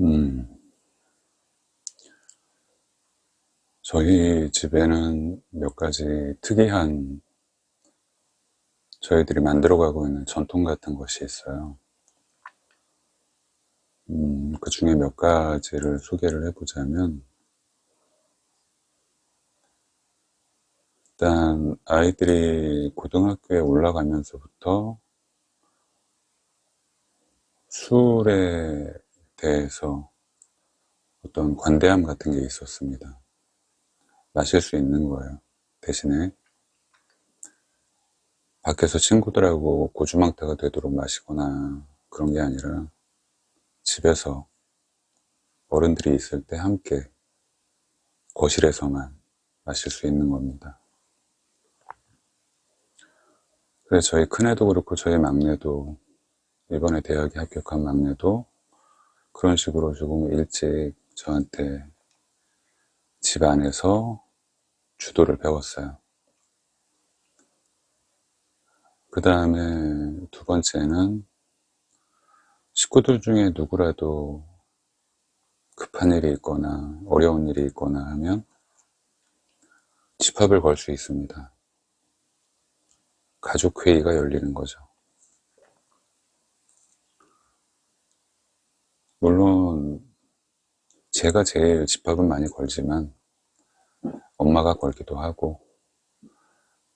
음, 저희 집에는 몇 가지 특이한 저희들이 만들어가고 있는 전통 같은 것이 있어요. 음, 그 중에 몇 가지를 소개를 해보자면, 일단 아이들이 고등학교에 올라가면서부터 술에 대해서 어떤 관대함 같은 게 있었습니다. 마실 수 있는 거예요. 대신에 밖에서 친구들하고 고주망태가 되도록 마시거나 그런 게 아니라 집에서 어른들이 있을 때 함께 거실에서만 마실 수 있는 겁니다. 그래서 저희 큰애도 그렇고 저희 막내도 이번에 대학에 합격한 막내도 그런 식으로 조금 일찍 저한테 집 안에서 주도를 배웠어요. 그 다음에 두 번째는 식구들 중에 누구라도 급한 일이 있거나 어려운 일이 있거나 하면 집합을 걸 수 있습니다. 가족회의가 열리는 거죠. 물론 제가 제일 집합은 많이 걸지만 엄마가 걸기도 하고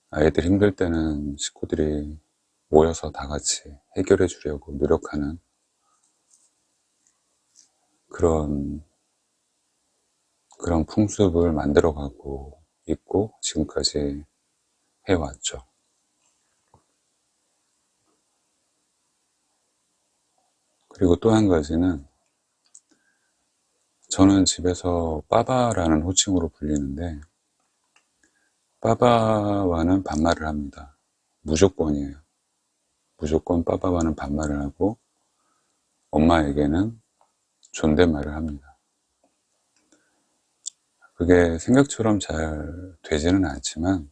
아이들 힘들 때는 식구들이 모여서 다 같이 해결해 주려고 노력하는 그런 그런 풍습을 만들어가고 있고 지금까지 해왔죠. 그리고 또 한 가지는 저는 집에서 빠바라는 호칭으로 불리는데 빠바와는 반말을 합니다. 무조건이에요. 무조건 빠바와는 반말을 하고 엄마에게는 존댓말을 합니다. 그게 생각처럼 잘 되지는 않지만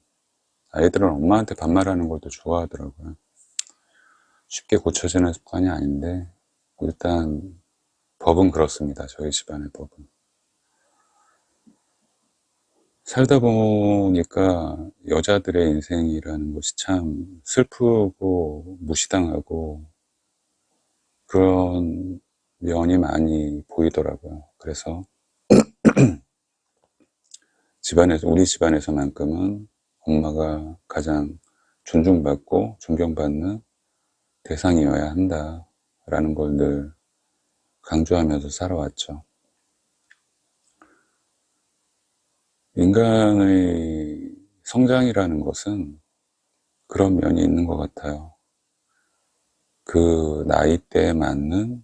아이들은 엄마한테 반말하는 것도 좋아하더라고요. 쉽게 고쳐지는 습관이 아닌데 일단 법은 그렇습니다. 저희 집안의 법은. 살다 보니까 여자들의 인생이라는 것이 참 슬프고 무시당하고 그런 면이 많이 보이더라고요. 그래서 집안에서, 우리 집안에서만큼은 엄마가 가장 존중받고 존경받는 대상이어야 한다라는 걸 늘 강조하면서 살아왔죠. 인간의 성장이라는 것은 그런 면이 있는 것 같아요. 그 나이대에 맞는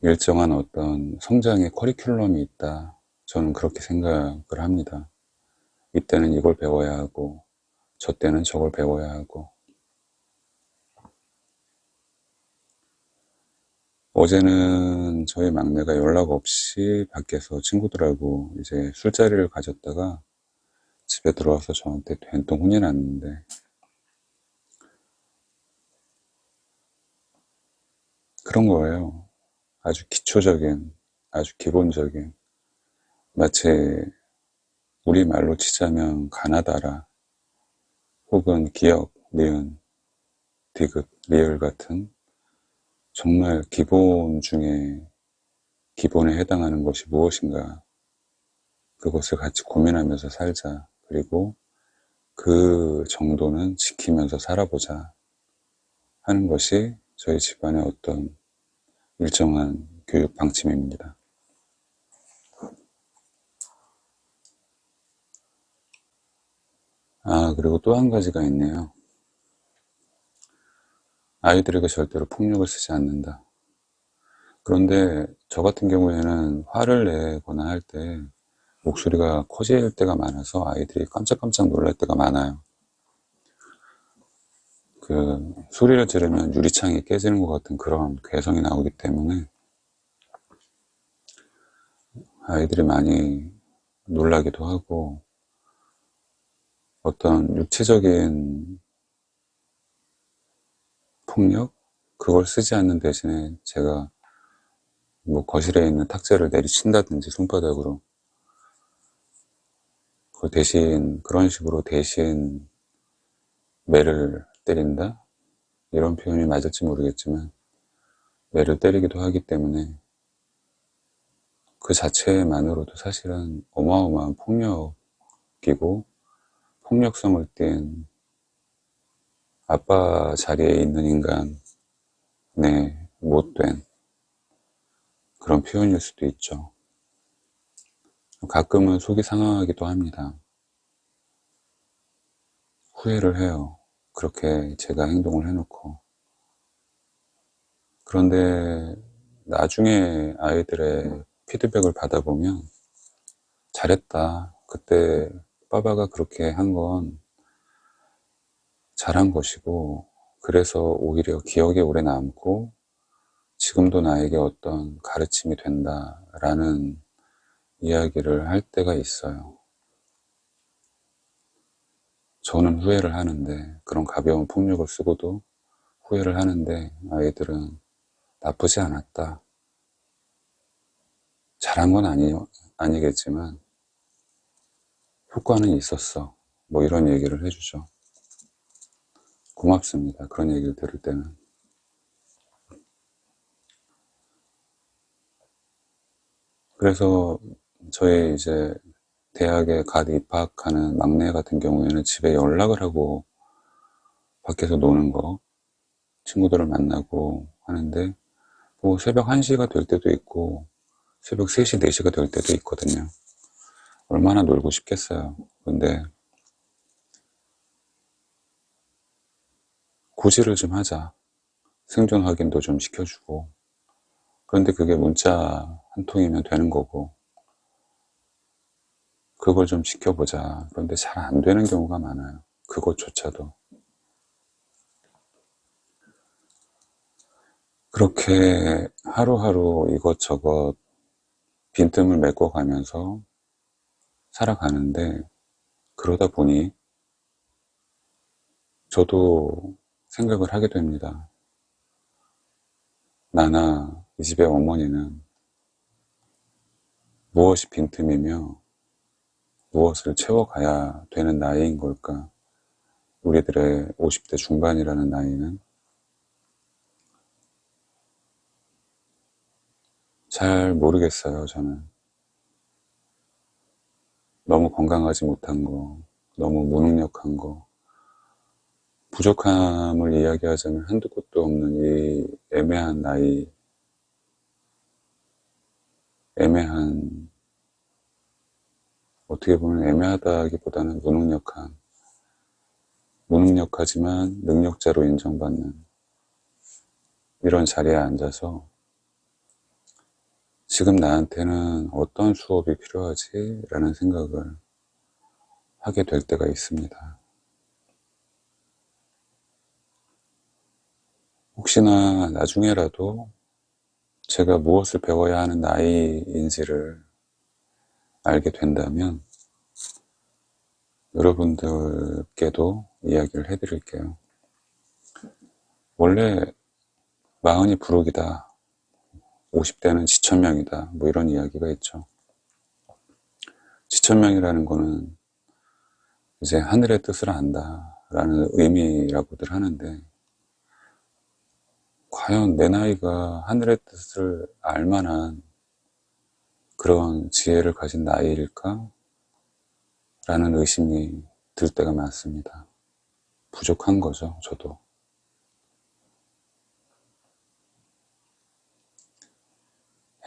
일정한 어떤 성장의 커리큘럼이 있다. 저는 그렇게 생각을 합니다. 이때는 이걸 배워야 하고, 저 때는 저걸 배워야 하고. 어제는 저희 막내가 연락 없이 밖에서 친구들하고 이제 술자리를 가졌다가 집에 들어와서 저한테 된통 혼이 났는데 그런 거예요. 아주 기초적인, 아주 기본적인 마치 우리말로 치자면 가나다라 혹은 기억, 니은, 디귿, 리을 같은 정말 기본 중에 기본에 해당하는 것이 무엇인가 그것을 같이 고민하면서 살자 그리고 그 정도는 지키면서 살아보자 하는 것이 저희 집안의 어떤 일정한 교육 방침입니다. 아, 그리고 또 한 가지가 있네요. 아이들에게 절대로 폭력을 쓰지 않는다. 그런데 저 같은 경우에는 화를 내거나 할 때 목소리가 커질 때가 많아서 아이들이 깜짝깜짝 놀랄 때가 많아요. 그 소리를 지르면 유리창이 깨지는 것 같은 그런 괴성이 나오기 때문에 아이들이 많이 놀라기도 하고 어떤 육체적인 폭력? 그걸 쓰지 않는 대신에 제가 뭐 거실에 있는 탁자를 내리친다든지 손바닥으로 그 대신 그런 식으로 대신 매를 때린다 이런 표현이 맞을지 모르겠지만 매를 때리기도 하기 때문에 그 자체만으로도 사실은 어마어마한 폭력이고 폭력성을 띤 아빠 자리에 있는 인간의 못된 그런 표현일 수도 있죠. 가끔은 속이 상하기도 합니다. 후회를 해요. 그렇게 제가 행동을 해놓고. 그런데 나중에 아이들의 피드백을 받아보면 잘했다. 그때 빠바가 그렇게 한 건 잘한 것이고, 그래서 오히려 기억에 오래 남고, 지금도 나에게 어떤 가르침이 된다라는 이야기를 할 때가 있어요. 저는 후회를 하는데, 그런 가벼운 폭력을 쓰고도 후회를 하는데, 아이들은 나쁘지 않았다. 잘한 건 아니, 아니겠지만, 효과는 있었어. 뭐 이런 얘기를 해주죠. 고맙습니다. 그런 얘기를 들을 때는. 그래서 저희 이제 대학에 갓 입학하는 막내 같은 경우에는 집에 연락을 하고 밖에서 노는 거, 친구들을 만나고 하는데, 뭐 새벽 1시가 될 때도 있고, 새벽 3시, 4시가 될 때도 있거든요. 얼마나 놀고 싶겠어요. 근데, 고지를 좀 하자. 생존 확인도 좀 시켜주고. 그런데 그게 문자 한 통이면 되는 거고, 그걸 좀 지켜보자. 그런데 잘 안 되는 경우가 많아요. 그것조차도. 그렇게 하루하루 이것저것 빈틈을 메꿔가면서 살아가는데, 그러다 보니 저도 생각을 하게 됩니다. 나나 이 집의 어머니는 무엇이 빈틈이며 무엇을 채워가야 되는 나이인 걸까? 우리들의 50대 중반이라는 나이는 잘 모르겠어요, 저는. 너무 건강하지 못한 거, 너무 무능력한 거, 부족함을 이야기하자면 한두 곳도 없는 이 애매한 나이, 애매한, 어떻게 보면 애매하다기보다는 무능력한, 무능력하지만 능력자로 인정받는 이런 자리에 앉아서 지금 나한테는 어떤 수업이 필요하지? 라는 생각을 하게 될 때가 있습니다. 혹시나 나중에라도 제가 무엇을 배워야 하는 나이인지를 알게 된다면 여러분들께도 이야기를 해드릴게요. 원래 마흔이 부록이다. 50대는 지천명이다. 뭐 이런 이야기가 있죠. 지천명이라는 거는 이제 하늘의 뜻을 안다 라는 의미라고들 하는데 과연 내 나이가 하늘의 뜻을 알 만한 그런 지혜를 가진 나이일까? 라는 의심이 들 때가 많습니다. 부족한 거죠, 저도.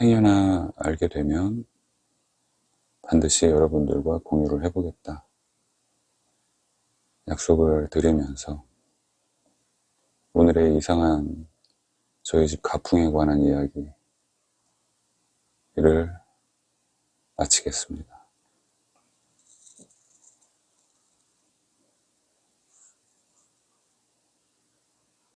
행여나 알게 되면 반드시 여러분들과 공유를 해보겠다. 약속을 드리면서 오늘의 이상한 저희 집 가풍에 관한 이야기를 마치겠습니다.